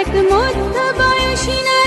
এক মধ্য বয়সী না